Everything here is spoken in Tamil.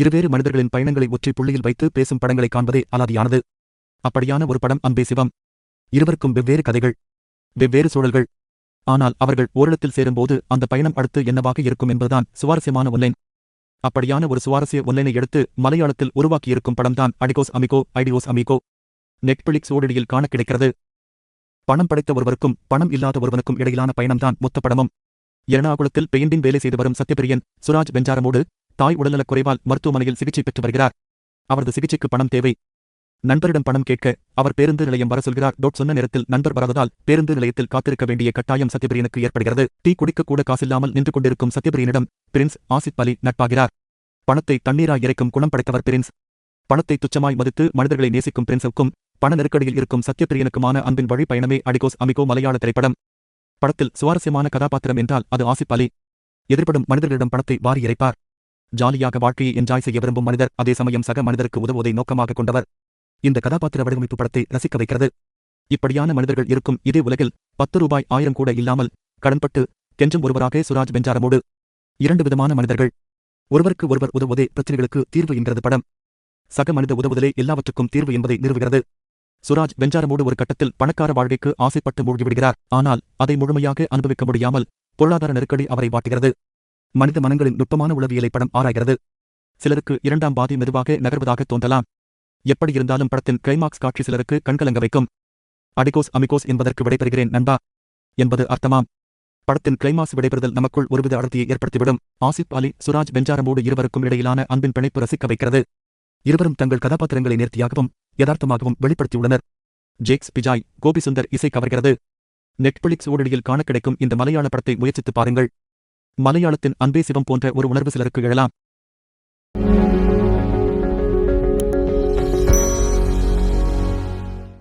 இருவேறு மனிதர்களின் பயணங்களை ஒற்றை புள்ளியில் வைத்து பேசும் படங்களை காண்பதே அலாதியானது. அப்படியான ஒரு படம் அன்பே சிவம். இருவருக்கும் வெவ்வேறு கதைகள் வெவ்வேறு சூழல்கள். ஆனால் அவர்கள் ஓரிடத்தில் சேரும்போது அந்த பயணம் அடுத்து என்னவாக இருக்கும் என்பதுதான் சுவாரஸ்யமான ஒன்லைன் அப்படியான ஒரு சுவாரஸ்ய ஒன்லைனை எடுத்து மலையாளத்தில் உருவாக்கியிருக்கும் படம்தான் அடிகோஸ் அமிகோ ஐடியோஸ் அமிகோ. நெட்ஃபிளிக்ஸ் ஓடிடியில் காண கிடைக்கிறது. பணம் படைத்த ஒருவருக்கும் பணம் இல்லாத ஒருவனுக்கும் இடையிலான பயணம்தான் மொத்த படமும். எர்ணாகுளத்தில் பெயிண்டின் வேலை செய்து வரும் சத்யபிரியன் சுராஜ் பெஞ்சாரமோடு தாய் உடல்நலக் குறைவால் மருத்துவமனையில் சிகிச்சை பெற்று வருகிறார். அவரது சிகிச்சைக்கு பணம் தேவை. நண்பரிடம் பணம் கேட்க அவர் பேருந்து நிலையம் வர சொல்கிறார். டோட் சொன்ன நேரத்தில் நண்பர் வராததால் பேருந்து நிலையத்தில் காத்திருக்க வேண்டிய கட்டாயம் சத்யபிரியனுக்கு ஏற்படுகிறது. டீ குடிக்க கூட காசில்லாமல் நின்று கொண்டிருக்கும் சத்யபிரியனிடம் பிரின்ஸ் ஆசிப் அலி நட்பாகிறார். பணத்தை தண்ணீராய் இறைக்கும் குணம் படைத்தவர் பிரின்ஸ். பணத்தை துச்சமாய் மதித்து மனிதர்களை நேசிக்கும் பிரின்ஸுக்கும் பண நெருக்கடியில் இருக்கும் சத்யபிரியனுக்குமான அன்பின் வழி பயணமே அடிகோஸ் அமிகோ மலையாள திரைப்படம். படத்தில் சுவாரஸ்யமான கதாபாத்திரம் என்றால் அது ஆசிப் அலி. எதிர்படும் மனிதர்களிடம் பணத்தை வாரி இறைப்பார். ஜாலியாக வாழ்க்கையை என்ஜாய் செய்ய விரும்பும் மனிதர் அதே சமயம் சக மனிதருக்கு உதவுவதை நோக்கமாக கொண்டவர். இந்த கதாபாத்திர வடிவமைப்பு படத்தை ரசிக்க வைக்கிறது. இப்படியான மனிதர்கள் இருக்கும் இதே உலகில் பத்து ரூபாய் ஆயிரம் கூட இல்லாமல் கடன்பட்டு கெஞ்சும் ஒருவராக சுராஜ் வெஞ்சாரமோடு இரண்டு விதமான மனிதர்கள். ஒருவருக்கு ஒருவர் உதவுவதே பிரச்சனைகளுக்கு தீர்வு என்கிறது படம். சக மனித உதவுதலே எல்லாவற்றுக்கும் தீர்வு என்பதை நிறுவுகிறது. சுராஜ் வெஞ்சாரமோடு ஒரு கட்டத்தில் பணக்கார வாழ்க்கைக்கு ஆசைப்பட்டு மூழ்கிவிடுகிறார். ஆனால் அதை முழுமையாக அனுபவிக்க முடியாமல் பொருளாதார நெருக்கடி அவரை வாட்டுகிறது. மனித மனங்களின் நுட்பமான உளவியலை படம் ஆராய்கிறது. சிலருக்கு இரண்டாம் பாதி மெதுவாக நகர்வதாக தோன்றலாம். எப்படியிருந்தாலும் படத்தின் கிளைமாக்ஸ் காட்சி சிலருக்கு கண்கலங்க வைக்கும். அடிகோஸ் அமிகோஸ் என்பதற்கு விடைபெறுகிறேன் நண்பா. என்பது அர்த்தமாம். படத்தின் கிளைமாக்ஸ் விடைபெறுதல் நமக்குள் ஒருவித அடர்த்தியை ஏற்படுத்திவிடும். ஆசிப் அலி சுராஜ் வெஞ்சாரமோடு இருவருக்கும் இடையிலான அன்பின் பிணைப்பு ரசிக்க வைக்கிறது. இருவரும் தங்கள் கதாபாத்திரங்களை நேர்த்தியாகவும் யதார்த்தமாகவும் வெளிப்படுத்தியுள்ளனர். ஜேக்ஸ் பிஜாய் கோபி சுந்தர் இசை கவர்கிறது. நெட்ஃபிளிக்ஸ் ஓடிடியில் காண கிடைக்கும் இந்த மலையாள படத்தை முயற்சித்து பாருங்கள். மலையாளத்தின் அன்பே சிவம் போன்ற ஒரு உணர்வு சிலருக்கு எழலாம்.